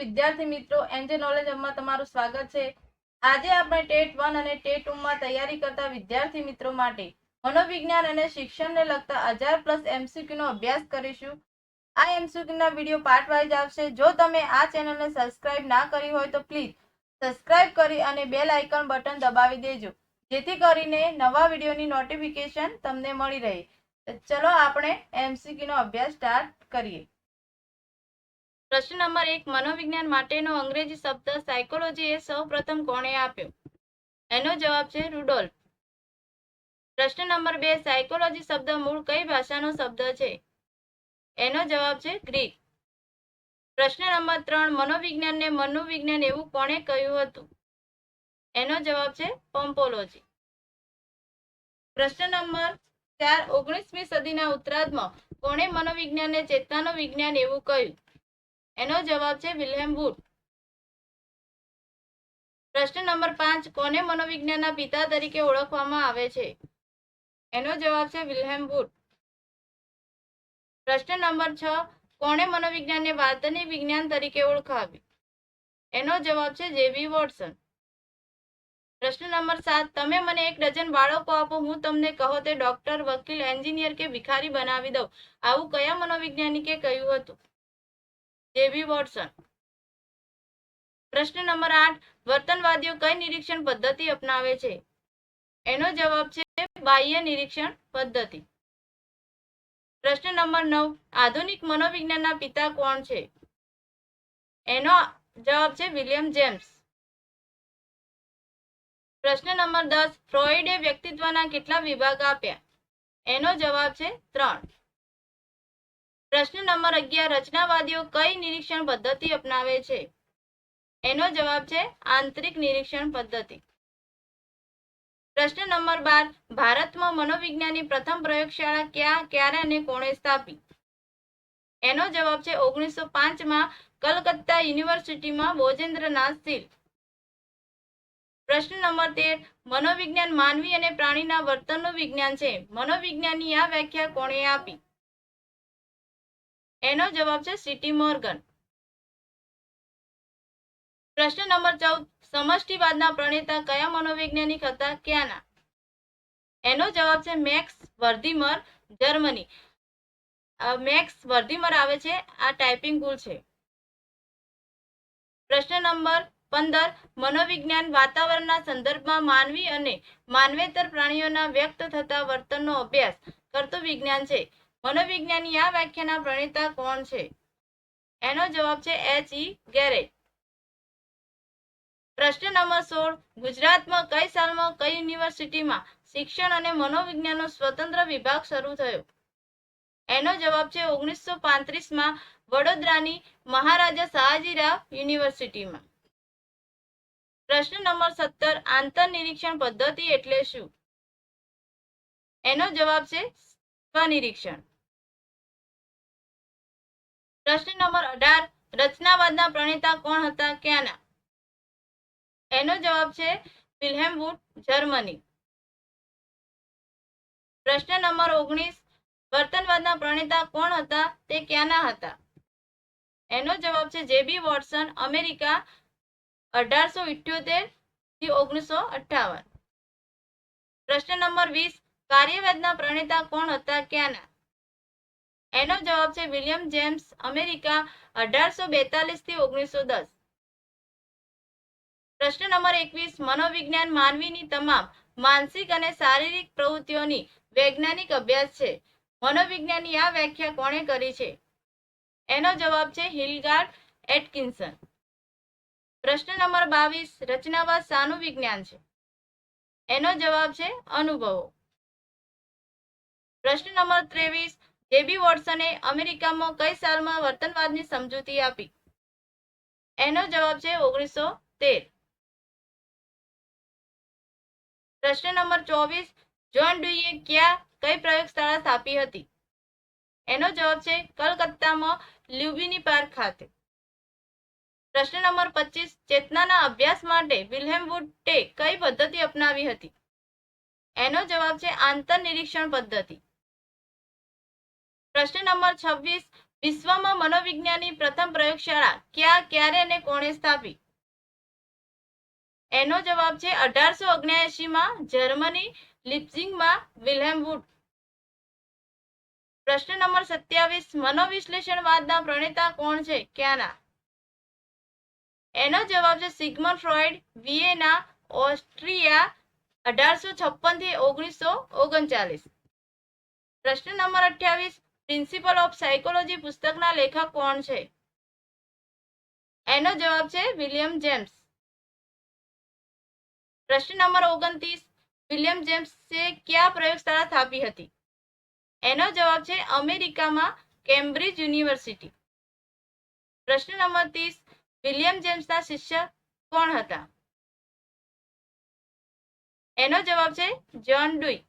વિદ્યાર્થી મિત્રો NJ knowledge હબમાં તમારું સ્વાગત છે. આજે આપણે ટેટ વન અને ટેટ ટુ માં તૈયારી કરતા વિદ્યાર્થી મિત્રો માટે મનોવિજ્ઞાન અને શિક્ષણને લગતા હજાર પ્લસ એમસીક્યુ નો અભ્યાસ કરીશું. આ એમસીક્યુ ના વીડિયો પાર્ટ વાઇઝ આવશે. જો તમે આ ચેનલને સબસ્ક્રાઇબ ના કરી હોય તો પ્લીઝ સબસ્ક્રાઇબ કરી અને બેલ આઇકન બટન દબાવી દેજો, જેથી કરીને નવા વિડીયોની નોટિફિકેશન તમને મળી રહે. ચલો આપણે એમસીક્યુ નો અભ્યાસ સ્ટાર્ટ કરીએ. પ્રશ્ન નંબર એક, મનોવિજ્ઞાન માટેનો અંગ્રેજી શબ્દ સાયકોલોજી એ સૌ પ્રથમ કોણે આપ્યો? એનો જવાબ છે રૂડોલ્ફ. પ્રશ્ન નંબર બે સાયકોલોજી શબ્દ મૂળ કઈ ભાષાનો શબ્દ છે? એનો જવાબ છે ગ્રીક. પ્રશ્ન નંબર ત્રણ, મનોવિજ્ઞાનને મનોવિજ્ઞાન એવું કોણે કહ્યું હતું? એનો જવાબ છે પોમ્પોલોજી. પ્રશ્ન નંબર ચાર, ઓગણીસમી સદીના ઉત્તરાર્ધમાં કોણે મનોવિજ્ઞાનને ચેતનાનું વિજ્ઞાન એવું કહ્યું? એનો જવાબ છે વિલ્હેમ વુડ. પ્રશ્ન નંબર પાંચ, કોને મનોવિજ્ઞાનના પિતા તરીકે ઓળખવામાં આવે છે? એનો જવાબ છે વિલ્હેમ વુડ. પ્રશ્ન નંબર છ, કોણે મનોવિજ્ઞાનને વાર્તાની વિજ્ઞાન તરીકે ઓળખાવી? એનો જવાબ છે જેવી વોટસન. પ્રશ્ન નંબર સાત, તમે મને એક ડઝન બાળકો આપો, હું તમને કહો તે ડોક્ટર, વકીલ, એન્જિનિયર કે ભિખારી બનાવી દઉં. આવું કયા મનોવૈજ્ઞાનિકે કહ્યું હતું? જેવી વોટસન. પ્રશ્ન નંબર આઠ, વર્તનવાદીઓ કઈ નિરીક્ષણ પદ્ધતિ અપનાવે છે? એનો જવાબ છે બાહ્ય નિરીક્ષણ પદ્ધતિ. પ્રશ્ન નંબર નવ, આધુનિક મનોવિજ્ઞાનના પિતા કોણ છે? એનો જવાબ છે વિલિયમ જેમ્સ. પ્રશ્ન નંબર દસ, ફ્રોઈડે વ્યક્તિત્વના કેટલા વિભાગ આપ્યા? એનો જવાબ છે ત્રણ. પ્રશ્ન નંબર અગિયાર, રચનાવાદીઓ કઈ નિરીક્ષણ પદ્ધતિ અપનાવે છે? એનો જવાબ છે આંતરિક નિરીક્ષણ પદ્ધતિ. પ્રશ્ન નંબર બાર, ભારતમાં મનોવિજ્ઞાનની પ્રથમ પ્રયોગશાળા ક્યાં, ક્યારે અને કોણે સ્થાપી? એનો જવાબ છે ઓગણીસો પાંચમાં કલકત્તા યુનિવર્સિટીમાં બોજેન્દ્રનાથ સ્થિર પ્રશ્ન નંબર તેર, મનોવિજ્ઞાન માનવી અને પ્રાણીના વર્તનનું વિજ્ઞાન છે. મનોવિજ્ઞાનની આ વ્યાખ્યા કોણે આપી? એનો જવાબ છે સિટી મોર્ગન. પ્રશ્ન નંબર ચૌદ, સમષ્ટિવાદના પ્રણેતા કયા મનોવૈજ્ઞાનિક હતા, ક્યાંના? એનો જવાબ છે Max Wertheimer, Germany. Max Wertheimer આવે છે, આ ટાઈપિંગ ભૂલ છે. પ્રશ્ન નંબર પંદર, મનોવિજ્ઞાન વાતાવરણના સંદર્ભમાં માનવી અને માનવેતર પ્રાણીઓના વ્યક્ત થતા વર્તનનો અભ્યાસ કરતું વિજ્ઞાન છે. મનોવિજ્ઞાનની આ વ્યાખ્યાના પ્રણેતા કોણ છે? એનો જવાબ છે એચ. ઈ. ગેરેટ. પ્રશ્ન નંબર સોળ. ગુજરાતમાં કઈ સાલમાં કઈ યુનિવર્સિટીમાં શિક્ષણ અને મનોવિજ્ઞાનનો સ્વતંત્ર વિભાગ શરૂ થયો? એનો જવાબ છે ઓગણીસો પાંત્રીસમાં વડોદરાની મહારાજા સયાજીરાવ યુનિવર્સિટીમાં. પ્રશ્ન નંબર સત્તર. આંતર નિરીક્ષણ પદ્ધતિ એટલે શું? એનો જવાબ છે સ્વનિરીક્ષણ પ્રશ્ન નંબર અઢાર, રચનાવાદના પ્રણેતા કોણ હતા ક્યાંના? એનો જવાબ છે વિલ્હેમ જર્મની. પ્રશ્ન નંબર ઓગણીસ, વર્તનવાદના પ્રણેતા કોણ હતા તે ક્યાંના હતા? એનો જવાબ છે જેબી વોટસન, અમેરિકા, અઢારસો ઇઠ્યોતેરથી ઓગણીસો અઠાવન પ્રશ્ન નંબર વીસ, કાર્યવાદના પ્રણેતા કોણ હતા ક્યાંના? એનો જવાબ છે વિલિયમ જેમ્સ, અમેરિકા, અઢારસો બેતાલીસથી ઓગણીસો દસ. પ્રશ્ન નંબર એકવીસ, મનોવિજ્ઞાન માનવીની તમામ માનસિક અને શારીરિક પ્રવૃત્તિઓની વૈજ્ઞાનિક અભ્યાસ છે. મનોવિજ્ઞાનની આ વ્યાખ્યા કોણે કરી છે? એનો જવાબ છે હિલગાર્ડ એટકિન્સન. પ્રશ્ન નંબર બાવીસ, રચનાવાદ શાનું વિજ્ઞાન છે? એનો જવાબ છે અનુભવો. પ્રશ્ન નંબર ત્રેવીસ જેબી વોટસને અમેરિકામાં કઈ સાલમાં વર્તનવાદની સમજૂતી આપી? એનો જવાબ છે ઓગણીસો તેર. પ્રશ્ન નંબર ચોવીસ, જોન ડુઈએ ક્યાં, કઈ પ્રયોગશાળા સ્થાપી હતી? એનો જવાબ છે કલકત્તામાં લ્યુબિની પાર્ક ખાતે. પ્રશ્ન નંબર પચીસ, ચેતનાના અભ્યાસ માટે વિલ્હેમ વુડે કઈ પદ્ધતિ અપનાવી હતી? એનો જવાબ છે આંતર નિરીક્ષણ પદ્ધતિ. પ્રશ્ન નંબર છવ્વીસ, વિશ્વમાં મનોવિજ્ઞાનની પ્રથમ પ્રયોગશાળા ક્યાં, ક્યારે અને કોણે સ્થાપી? એનો જવાબ છે અઢારસો માં જર્મની લિપ્ઝિંગમાં વિલ્હેમ વુડ. પ્રશ્ન નંબર સત્યાવીસ, મનોવિશ્લેષણવાદના પ્રણેતા કોણ છે? ક્યાંના? એનો જવાબ છે સિગ્મન્ડ ફ્રોઇડ, વિયેના, ઓસ્ટ્રિયા, અઢારસો છપ્પનથી ઓગણીસો ઓગણચાલીસ. પ્રશ્ન નંબર અઠ્યાવીસ પ્રિન્સિપલ ઓફ સાયકોલોજી પુસ્તકના લેખક કોણ છે? એનો જવાબ છે વિલિયમ જેમ્સ. પ્રશ્ન નંબર ઓગણત્રીસ, વિલિયમ જેમ્સે કયા પ્રયોગશાળા સ્થાપી હતી? એનો જવાબ છે અમેરિકામાં કેમ્બ્રિજ યુનિવર્સિટી. પ્રશ્ન નંબર ત્રીસ, વિલિયમ જેમ્સના શિષ્ય કોણ હતા? એનો જવાબ છે જ્હોન ડુઈ